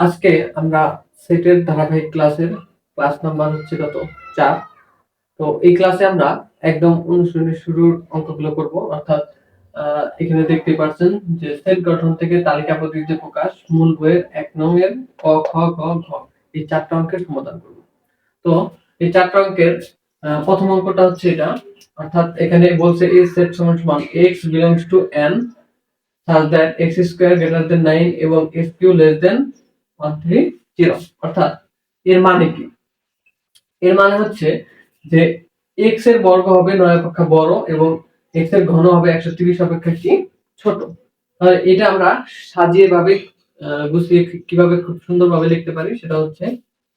আজকে আমরা সেটের ধারাবাহিক ক্লাসের ক্লাস নাম্বার হচ্ছে কত? চার। তো এই ক্লাসে আমরা একদম অনুশীলনের শুরুর অঙ্কগুলো করব। অর্থাৎ এখানে দেখতে পাচ্ছেন যে সেট গঠন থেকে তালিকা পদ্ধতিতে প্রকাশ, মূল বইয়ের এক নংয়ের ক, খ গ ঘ। এই চারটা অঙ্কের সমাধান করব। তো এই চারটা অঙ্কের প্রথম অঙ্কটা হচ্ছে এটা। অর্থাৎ এখানে বলছে এই সেট সমান সমান x belongs to n such that x square greater than 9 এবং x cube less than 130 অর্থাৎ এর মানে কি? এর মানে হচ্ছে যে x এর বর্গ হবে নয় অপেক্ষা বড় এবং x এর ঘন হবে 130 অপেক্ষা কি ছোট। এটা আমরা সাজিয়ে ভাবে গুছিয়ে কীভাবে খুব সুন্দরভাবে লিখতে পারি সেটা হচ্ছে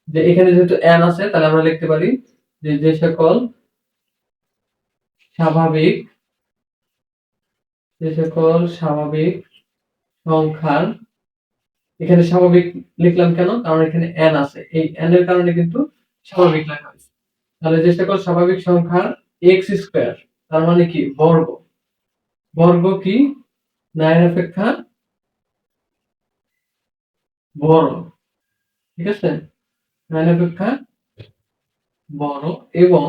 যে এখানে যেহেতু n আছে, তাহলে আমরা লিখতে পারি যে যে সকল স্বাভাবিক, যে সকল স্বাভাবিক সংখ্যার এখানে স্বাভাবিক লিখলাম কেন? কারণ এখানে এন আছে। এই n এর কারণে কিন্তু স্বাভাবিক লেখা হয়েছে। তাহলে যে সকল স্বাভাবিক সংখ্যার এক্স স্কোয়ার তার মানে কি? বর্গ। বর্গ কি? নাইন অপেক্ষা বড়। ঠিক আছে? নাইন অপেক্ষা বড় এবং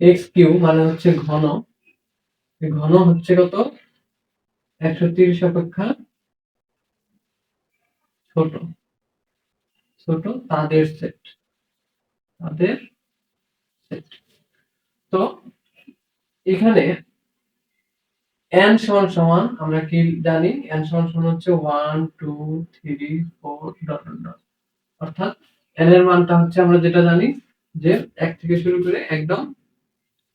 এক্স কিউ মানে হচ্ছে ঘন। ঘন হচ্ছে কত? একশো তিরিশ অপেক্ষা ছোট। ছোট তাদের সেট তাদের সেট তো এখানে n সমান সমান আমরা কি জানি? n সমান সমান হচ্ছে one two three four dot dot অর্থাৎ n এর মানটা হচ্ছে আমরা যেটা জানি যে এক থেকে শুরু করে একদম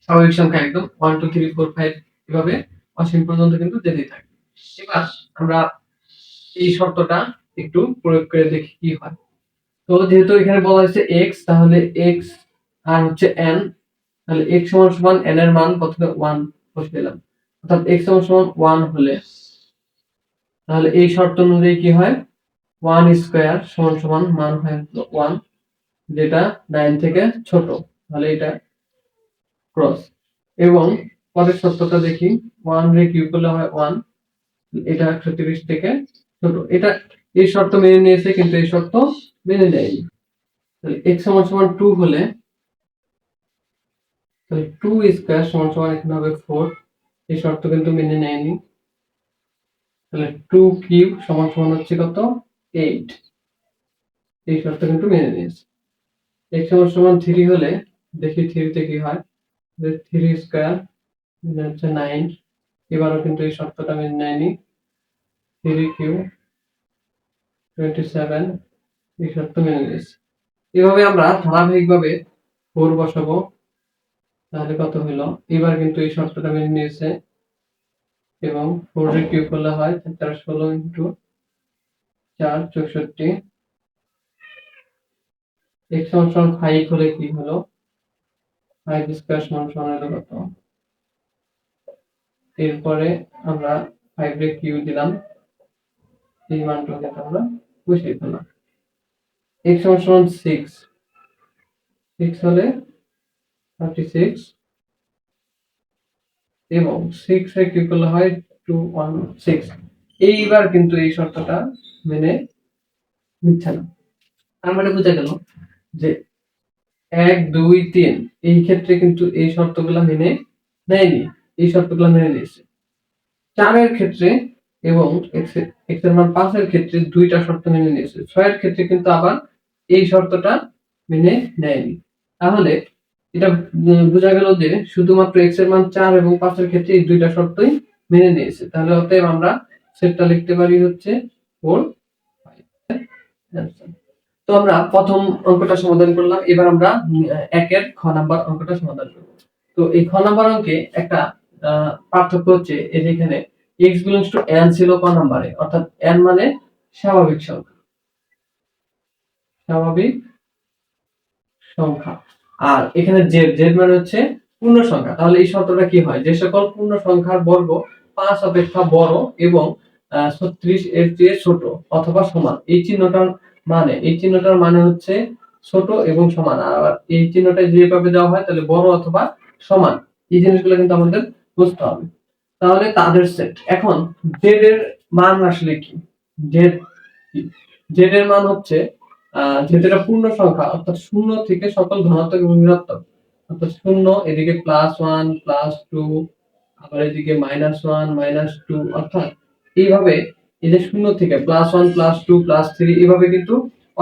স্বাভাবিক সংখ্যা একদম one two three four five এভাবে অসীম পর্যন্ত কিন্তু যেতেই থাকে এবার আমরা এই শর্তটা একটু প্রয়োগ করে দেখি কি হয়। তো যেহেতু এখানে বলা হয়েছে x, তাহলে x আর হচ্ছে n, তাহলে x সমান সমান n এর মান প্রথমে 1 বসে দিলাম। অর্থাৎ x সমান সমান 1 হলে, তাহলে এই শর্ত অনুযায়ী কি হয়? 1 স্কয়ার সমান সমান মান হয় 1 যেটা 9 থেকে ছোট, তাহলে এটা ক্রস এবং পরের শর্তটা দেখি 1 রে কিউ করলে হয় 1 এটা 130 থেকে ছোট। এটা এই শর্ত মেনে নিয়েছে, কিন্তু এই শর্ত মেনে নেয়নি। তাহলে x সমান সমান টু হলে, তাহলে টু স্কোয়ার সমান সমান এখানে হবে ফোর এই শর্ত কিন্তু মেনে নেয়নি। তাহলে টু কিউব সমান সমান হচ্ছে কত? এইট এই শর্ত কিন্তু মেনে নিয়েছে। x সমান সমান 3 হলে, দেখি থ্রিতে কি হয়? 3 স্কয়ার হচ্ছে নাইন এবারও কিন্তু এই শর্তটা মেনে নেয়নি। থ্রি কিউব 27 এই শর্ত মেনে নিয়েছে এভাবে আমরা ধারাবাহিকভাবে ফোর বসাবো। তাহলে কত হলো? এবার কিন্তু এই শর্তটা মেনে নিয়েছে। এবং ফোর এর কিউব করলে হয় তেরো, ষোলো ইন্টু চার, চৌষট্টি। এক্স সমান ফাইভ হলে কি হলো? ফাইভ স্কোয়ার সমান সমান হলো কত? এরপরে আমরা ফাইভ এর কিউ দিলাম। এই মানটাকে আমরা বসিয়ে এক্স সমান সিক্স সিক্স হলে থার্টি সিক্স এবং সিক্স এর কি করলে হয়? টু ওয়ান সিক্স এইবার কিন্তু এই শর্তটা মেনে নিচ্ছে না। তার মানে বোঝা গেল। যে এক দুই তিন এই ক্ষেত্রে কিন্তু এই শর্তগুলো মেনে নেয়নি। এই শর্তগুলো মেনে নিয়েছে। চারের ক্ষেত্রে এবং এক্সের মান পাঁচের ক্ষেত্রে দুইটা শর্ত মেনে নিয়েছে। ছয়ের ক্ষেত্রে কিন্তু আবার এই শর্তটা মেনে নেয়নি। তাহলে এটা বোঝা গেল যে শুধুমাত্র এক্সের মান চার এবং পাঁচের ক্ষেত্রে এই দুইটা শর্তই মেনে নিয়েছে। তাহলে অতএব আমরা সেটটা লিখতে পারি হচ্ছে ফোর তো আমরা প্রথম অঙ্কটা সমাধান করলাম। এবার আমরা একের খ নাম্বার অঙ্কটা সমাধান করব। তো এই খ নাম্বার অঙ্কে একটা পার্থক্য হচ্ছে যে এখানে এক্স বিলংস টু এন ছিল ক নাম্বারে, অর্থাৎ এন মানে স্বাভাবিক সংখ্যা। স্বাভাবিক সংখ্যা। আর এখানে জেড জেড মানে হচ্ছে পূর্ণ সংখ্যা। তাহলে এই শর্তটা কি হয়? যে সকল পূর্ণ সংখ্যার বর্গ পাঁচ অপেক্ষা বড় এবং ছত্রিশ এর চেয়ে ছোট অথবা সমান। এই চিহ্নটার মানে এই চিহ্নটার মানে হচ্ছে ছোট এবং সমান। আর এই চিহ্নটা যেভাবে দেওয়া হয় তাহলে বড় অথবা সমান। এই জিনিসগুলো কিন্তু আমাদের বুঝতে হবে। তাহলে তাদের সেট এখন জেড এর মান আসলে কি? জেড জেড এর মান হচ্ছে এটা পূর্ণ সংখ্যা, অর্থাৎ শূন্য থেকে সকল ধনাত্মক এবং ঋণাত্মক। অর্থাৎ শূন্য, এদিকে প্লাস ওয়ান প্লাস টু আবার এদিকে মাইনাস ওয়ান মাইনাস টু অর্থাৎ এইভাবে এই যে শূন্য থেকে plus one plus two plus three এইভাবে কিন্তু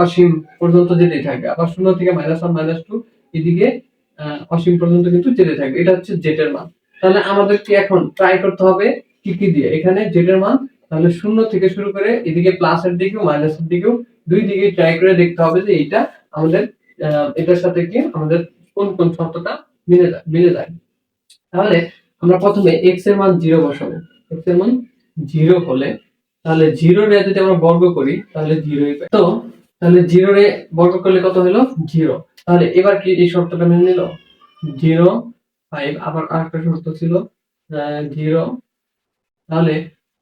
অসীম পর্যন্ত যেতে থাকবে। আবার শূন্য থেকে মাইনাস ওয়ান মাইনাস টু এদিকে অসীম পর্যন্ত কিন্তু যেতে থাকবে। এটা হচ্ছে জেটের মান। তাহলে আমাদেরকে এখন ট্রাই করতে হবে কি কি দিয়ে। এখানে জেটের মান, তাহলে শূন্য থেকে শুরু করে এদিকে প্লাসের দিকেও মাইনাসের দিকেও দুই দিকে ট্রাই করে দেখতে হবে যে এইটা আমাদের এটার সাথে কি আমাদের কোন কোন শর্তটা মিলে যায় মিলে যায়। তাহলে আমরা প্রথমে এক্সের মান জিরো বসাবো। এক্সের মান জিরো হলে, তাহলে জিরো রে যদি আমরা বর্গ করি, তাহলে পাই। তো, তাহলে জিরো রে বর্গ করলে কত হলো? জিরো তাহলে এবার কি এই শর্তটা মেনে নিল? জিরো ফাইভ আবার আরেকটা শর্ত ছিল জিরো তাহলে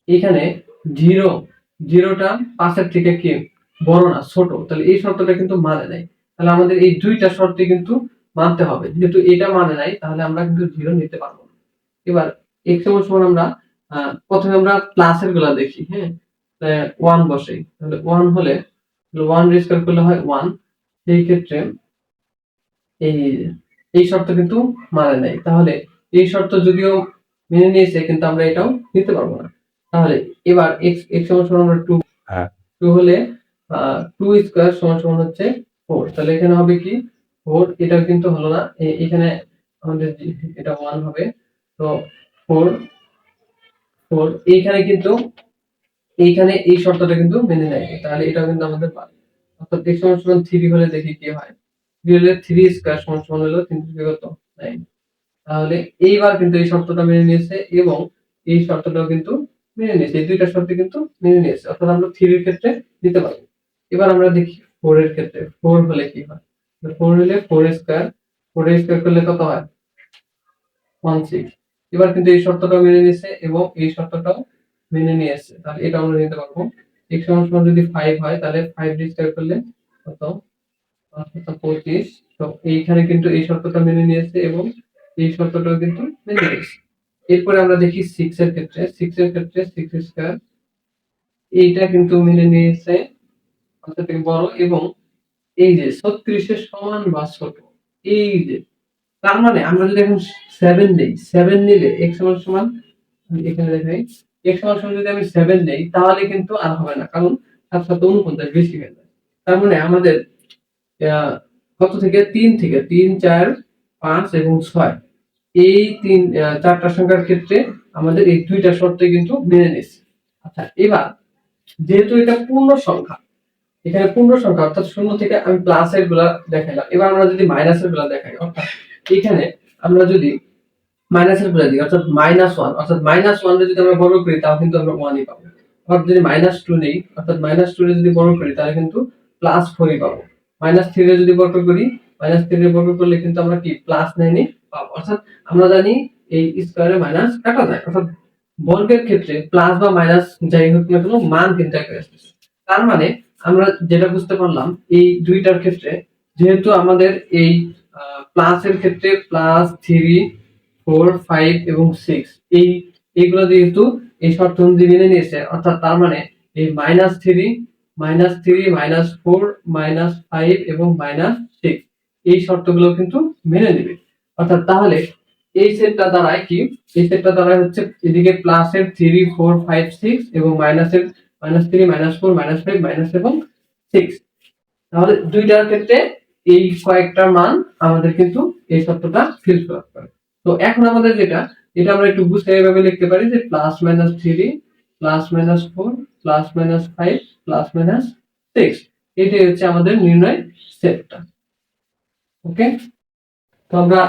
এখানে জিরো জিরোটা পাঁচের থেকে কি? বড় না, ছোট। তাহলে এই শর্তটা কিন্তু মানে নাই। তাহলে আমাদের এই দুইটা শর্তে কিন্তু মানতে হবে। যেহেতু এটা মানে নাই, তাহলে আমরা কিন্তু জিরো নিতে পারব না। এবার এক্সের সমান আমরা প্রথমে আমরা প্লাসেরগুলা দেখি হ্যাঁ? ওয়ান বসে। তাহলে ওয়ান হলে ওয়ান রেজিস্টার করলে হয় ওয়ান সেই ক্ষেত্রে এই এই শর্ত কিন্তু মানে নাই। তাহলে এই শর্ত যদিও মেনে নিয়েছে কিন্তু আমরা এটাও নিতে পারব না। তাহলে এবার এক্স এক্স সমান সমান আমরা টু। টু হলে টু স্কোয়ার সমান সমান হচ্ছে ফোর তাহলে এখানে হবে কি? ফোর এটা কিন্তু হলো না। এখানে আমাদের এটা ওয়ান হবে। তো ফোর ফোর এইখানে কিন্তু এইখানে এই শর্তটা কিন্তু মেনে নেয় তাহলে এটা কিন্তু আমাদের অর্থাৎ এক্স সমান সমান থ্রি হলে দেখি কি হয়। থ্রি থ্রি স্কোয়ার সমান সমান হলো তিন থেকে কত নাইন তাহলে এইবার কিন্তু এই শর্তটা মেনে নিয়েছে এবং এই শর্তটাও কিন্তু মেনে নিয়েছে। এই দুইটা শর্ত কিন্তু মেনে নিয়েছে, অর্থাৎ আমরা থ্রির ক্ষেত্রে নিতে পারি। এবার আমরা দেখি ফোর এর ক্ষেত্রে ফোর হলে কি হয়? ফোর হলে ফোর স্কোয়ার ফোর স্কোয়ার করলে কত হয়? ওয়ান সিক্স এবার কিন্তু এই শর্তটাও মেনে নিয়েছে এবং এই শর্তটাও মেনে নিয়েছে। তাহলে এটা আমরা নিতে পারব। এক্স সমান সমান যদি ফাইভ হয়, তাহলে ফাইভ স্কোয়ার করলে কত? পঁচিশ তো এইখানে কিন্তু এই শর্তটা মেনে নিয়েছে এবং এই শর্তটাও কিন্তু মেনে নিয়েছে। এরপরে আমরা দেখি সিক্স এর ক্ষেত্রে সিক্স এর ক্ষেত্রে সিক্স স্কোয়ার এইটা কিন্তু মেনে নিয়েছে থেকে বড় এবং এই যে ছত্রিশের সমান বা ছোট, এই যে তার মানে আমরা যদি এখন সেভেন নেই সেভেন নিলে এক্স সমান সমান এখানে দেখাই এক্স সমান সমান যদি আমি সেভেন নেই তাহলে কিন্তু আর হবে না, কারণ সাত সাত উনপঞ্চাশ বেশি হয়ে যায়। তার মানে আমাদের কত থেকে? তিন থেকে। তিন, চার, পাঁচ এবং ছয়। এই তিন চারটা সংখ্যার ক্ষেত্রে আমাদের এই দুইটা শর্তে কিন্তু মেনে নিচ্ছে আচ্ছা এবার যেহেতু এটা পূর্ণ সংখ্যা, এখানে পূর্ণ সংখ্যা অর্থাৎ শূন্য থেকে আমি প্লাসেরগুলা দেখাইলাম। এবার আমরা যদি মাইনাসেরগুলা দেখাই, অর্থাৎ এখানে আমরা যদি মাইনাসেরগুলা দিই, অর্থাৎ মাইনাস ওয়ান অর্থাৎ মাইনাস ওয়ান যদি আমরা বড় করি, তাও কিন্তু আমরা ওয়ানই পাবো। অর্থাৎ যদি মাইনাস টু নেই, অর্থাৎ মাইনাস টু যদি বড় করি, তাহলে কিন্তু প্লাস ফোরই পাবো। মাইনাস থ্রি যদি বর্গ করি মাইনাস থ্রি বর্গ করলে কিন্তু আমরা কি প্লাস নাইনই পাবো। অর্থাৎ আমরা জানি এই স্কোয়ারে মাইনাস কাটা যায়। অর্থাৎ বর্গের ক্ষেত্রে প্লাস বা মাইনাস যাই হোক না কেন, মান কিন্তু একই আসতেছে তার মানে আমরা যেটা বুঝতে পারলাম, এই দুইটার ক্ষেত্রে যেহেতু আমাদের এই প্লাসের ক্ষেত্রে প্লাস থ্রি ফোর ফাইভ এবং সিক্স এই, এইগুলো যেহেতু এই শর্ত অনুযায়ী মেনে নিয়েছে, অর্থাৎ তার মানে এই minus three minus three minus four minus five এবং মাইনাস সিক্স এই শর্তগুলো কিন্তু মেনে নেবে। অর্থাৎ তাহলে এই সেটটা দাঁড়ায় কি? এই সেটটা দাঁড়ায় হচ্ছে এদিকে প্লাসের থ্রি ফোর ফাইভ সিক্স এবং মাইনাসের minus three minus four minus five minus এবং সিক্স তাহলে দুইটার ক্ষেত্রে এই কয়েকটা মান আমাদের কিন্তু এই শর্তটা ফিল আপ করে তো এখন আমাদের যেটা, এটা আমরা একটু বুঝতে এইভাবে লিখতে পারি যে plus minus three plus minus four plus minus five plus minus six এটাই হচ্ছে আমাদের নির্ণয় সেটটা। ওকে তো আমরা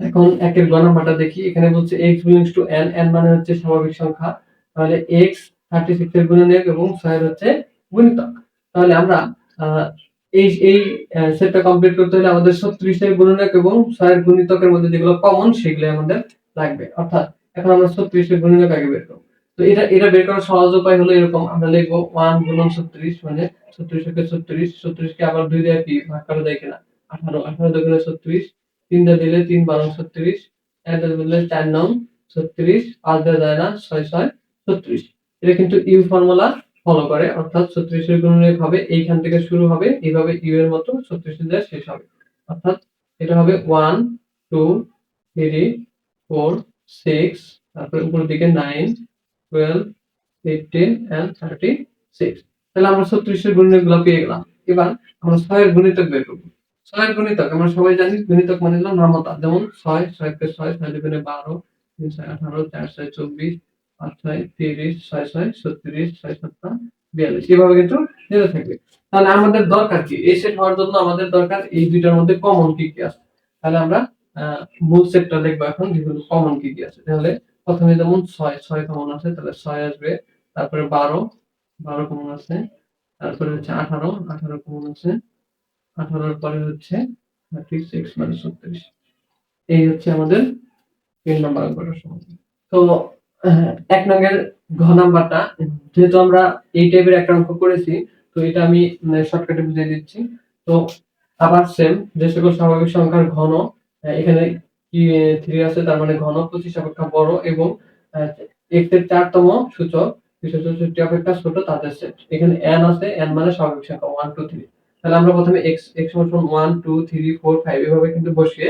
এখন একের গণনাটা দেখি। এখানে বলছে X belongs to N N মানে হচ্ছে স্বাভাবিক সংখ্যা। তাহলে এক্স থার্টি সিক্স এর গুণনীয়ক এবং ছয়ের হচ্ছে গুণিতক। তাহলে আমরা এই এই সেটটা কমপ্লিট করতে হলে আমাদের ছত্রিশের গুণনীয়ক এবং ছয়ের গুণিতকের মধ্যে যেগুলো কমন সেগুলো আমাদের লাগবে। অর্থাৎ এখন আমরা ছত্রিশের গুণনীয়ক আগে বের করব। তো এটা এটা বের করার সহজ উপায় হলো এরকম, আমরা লিখব ওয়ান গুণন ছত্রিশ মানে ছত্রিশকে ছত্রিশ ছত্রিশকে আবার দুই দিয়ে কি? ভাগ করা যায় কিনা? আঠারো আঠারো দুগুণে ছত্রিশ, তিন দিয়ে দিলে তিন বারো ছত্রিশ, এক দিয়ে দিলে চার নং ছত্রিশ, পাঁচ দিয়ে যায় না, ছয় ছয়, ছত্রিশ। এটা কিন্তু ইউ ফর্মুলা ফলো করে, অর্থাৎ ছত্রিশের গুণনীয়ক হবে এইখান থেকে শুরু হবে, এইভাবে ইউ এর মতো ছত্রিশে দিয়ে শেষ হবে। অর্থাৎ এটা হবে one two three four six তারপরে উপরের দিকে নাইন তাহলে আমরা ছত্রিশের এবার আমরা করব। আমরা সবাই জানি গুণিতক মানে যেমন ছয় ছয় ছয় বারো আঠারো চব্বিশ ছয়, তিরিশ, ছয় ছয় ছয় বিয়াল্লিশ। এভাবে কিন্তু নিতে থাকবে। তাহলে আমাদের দরকার কি? এই সেট হওয়ার জন্য আমাদের দরকার এই দুইটার মধ্যে কমন কি কি আছে? তাহলে আমরা মূল সেটটা দেখব এখন যেগুলো কমন কি কি আছে। তাহলে প্রথমে যেমন ছয় ছয় কমন আছে তাহলে ছয় আসবে। তারপরে বারো বারো কমন আছে। তারপরে হচ্ছে আঠারো আঠারো কমন আছে। আঠারোর পরে হচ্ছে মানে এই হচ্ছে আমাদের তিন নম্বর অঙ্কটার সমাধান। তো আহ, এক নঙ্গের ঘ নাম্বারটা যেহেতু আমরা এই টাইপের একটা অঙ্ক করেছি তো এটা আমি শর্টকাটে বুঝিয়ে দিচ্ছি। তো আবার সেম যে সকল স্বাভাবিক সংখ্যার ঘন এখানে থ্রি আছে, তার মানে ঘন পঁচিশ অপেক্ষা বড় এবং চারতম সূচক চৌষট্টি অপেক্ষা ছোট তাদের সেট এখানে এন আছে এন মানে স্বাভাবিক সংখ্যা ওয়ান টু থ্রি তাহলে আমরা প্রথমে এক্স এক্স সমান one two three four five এভাবে কিন্তু বসিয়ে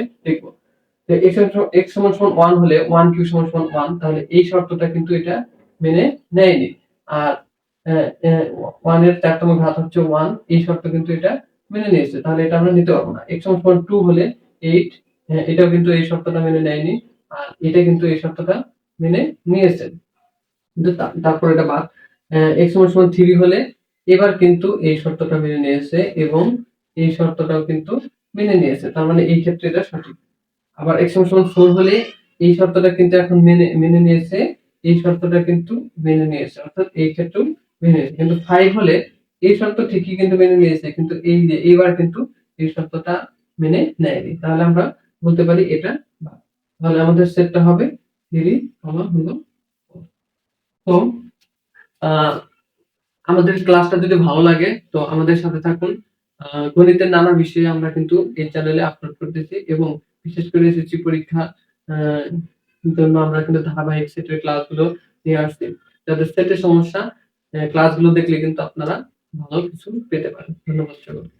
এক্স সমান সমান ওয়ান হলে ওয়ান কিউ সমান সমান ওয়ান তাহলে এই শর্তটা কিন্তু এটা মেনে নেয়নি। আর ওয়ানের চারতম ঘাত হচ্ছে ওয়ান এই শর্ত কিন্তু এটা মেনে নিয়েছে। তাহলে এটা আমরা নিতে পারব না। এক্স সমান টু হলে এইট এটাও কিন্তু এই শর্তটা মেনে নেয়নি, আর এটা কিন্তু এই শর্তটা মেনে নিয়েছে কিন্তু তারপর এটা বাদ। এক্স সমান সমান থ্রি হলে এবার কিন্তু এই শর্তটা মেনে নিয়েছে এবং এই শর্তটাও কিন্তু মেনে নিয়েছে। তার মানে এই ক্ষেত্রে এটা সঠিক। আবার এক্স সমান ফোর হলে এই শর্তটা কিন্তু এখন মেনে মেনে নিয়েছে, এই শর্তটা কিন্তু মেনে নিয়েছে। অর্থাৎ এই ক্ষেত্রেও মেনে নিয়েছে। কিন্তু ফাইভ হলে এই শর্ত ঠিকই কিন্তু মেনে নিয়েছে, কিন্তু এই এইবার কিন্তু এই শর্তটা মেনে নেয়নি। তাহলে আমরা বলতে পারি এটা। তাহলে আমাদের সেটটা হবে থ্রি কমা হলো তো আমাদের ক্লাসটা যদি ভালো লাগে, তো আমাদের সাথে থাকুন। গণিতের নানা বিষয়ে আমরা কিন্তু এই চ্যানেলে আপলোড করতেছি এবং বিশেষ করে এসএসসি পরীক্ষা জন্য আমরা কিন্তু ধারাবাহিক সেটের ক্লাসগুলো নিয়ে আসছি। যাদের সেটের সমস্যা ক্লাসগুলো দেখলে কিন্তু আপনারা ভালো কিছু পেতে পারেন। ধন্যবাদ সকলকে।